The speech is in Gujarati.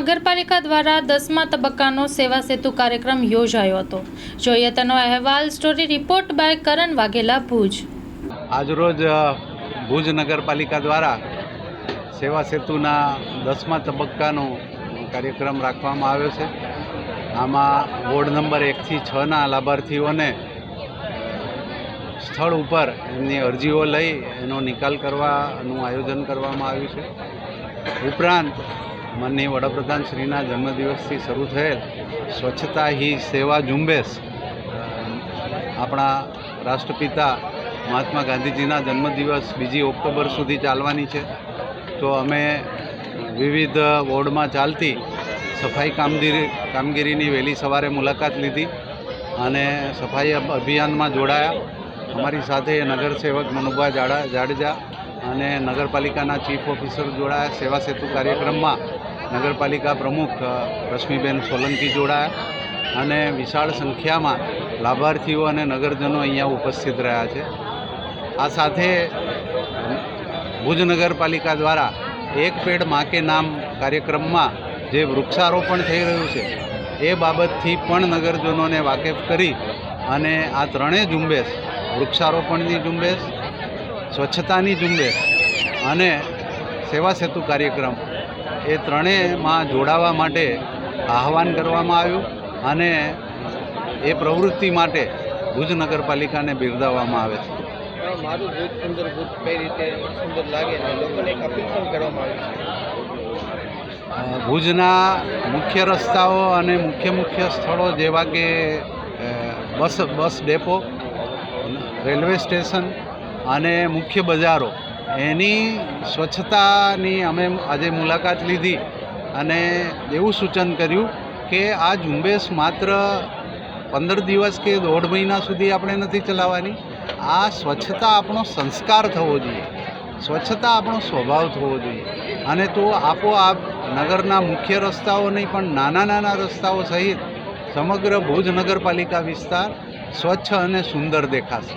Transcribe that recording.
નગરપાલિકા દ્વારા દસમા તબક્કાનો સેવા સેતુ કાર્યક્રમ યોજાયો હતો. જોઈએ તેનો અહેવાલ, story report by Karan Vaghela, Bhuj. આજરોજ ભુજ નગરપાલિકા દ્વારા સેવા સેતુના દસમા તબક્કાનો કાર્યક્રમ રાખવામાં આવ્યો છે. આમાં વોર્ડ નંબર એકથી છના લાભાર્થીઓને સ્થળ ઉપર એમની અરજીઓ લઈ એનો નિકાલ કરવાનું આયોજન કરવામાં આવ્યું છે. ઉપરાંત માનનીય વડાપ્રધાન શ્રીના જન્મદિવસથી શરૂ થયેલ સ્વચ્છતા હી સેવા ઝુંબેશ આપણા રાષ્ટ્રપિતા મહાત્મા ગાંધીજીના જન્મદિવસ બીજી ઓક્ટોબર સુધી ચાલવાની છે. તો અમે વિવિધ વોર્ડમાં ચાલતી સફાઈ કામગીરી, કામગીરીની વહેલી સવારે મુલાકાત લીધી અને સફાઈ અભિયાનમાં જોડાયા. અમારી સાથે નગરસેવક મનુભા જાડા, જાડેજા અને નગરપાલિકાના ચીફ ઓફિસર જોડાયા. સેવા સેતુ કાર્યક્રમમાં નગરપાલિકા પ્રમુખ રશ્મિબેન સોલંકી જોડાયા અને વિશાળ સંખ્યામાં લાભાર્થીઓ અને નગરજનો અહીંયા ઉપસ્થિત રહ્યા છે. આ સાથે ભુજ નગરપાલિકા દ્વારા એક પેડ માકે નામ કાર્યક્રમમાં જે વૃક્ષારોપણ થઈ રહ્યું છે, એ બાબતથી પણ નગરજનોને વાકેફ કરી અને આ ત્રણેય ઝુંબેશ વૃક્ષારોપણની ઝુંબેશ સ્વચ્છતાની ઝુંબેશ અને સેવા સેતુ કાર્યક્રમ એ ત્રણેયમાં જોડાવા માટે આહવાન કરવામાં આવ્યું અને એ પ્રવૃત્તિ માટે ભુજ નગરપાલિકાને બિરદાવવામાં આવે છે. મારું ભૂત સુંદર ભૂત કઈ રીતે સુંદર લાગે ને લોકોને એક અપીલ પણ કરવામાં આવી છે. ભુજના મુખ્ય રસ્તાઓ અને મુખ્ય મુખ્ય સ્થળો જેવા કે bus bus depot railway station અને મુખ્ય બજારો. એની સ્વચ્છતાની અમે આજે મુલાકાત લીધી અને એવું સૂચન કર્યું કે આ ઝુંબેશ માત્ર પંદર દિવસ કે દોઢ મહિના સુધી આપણે નથી ચલાવવાની. આ સ્વચ્છતા આપણો સંસ્કાર થવો જોઈએ. સ્વચ્છતા આપણો સ્વભાવ થવો જોઈએ. અને તો આપોઆપ નગરના મુખ્ય રસ્તાઓ નહીં, પણ નાના નાના રસ્તાઓ સહિત સમગ્ર ભુજ નગરપાલિકા વિસ્તાર સ્વચ્છ અને સુંદર દેખાશે.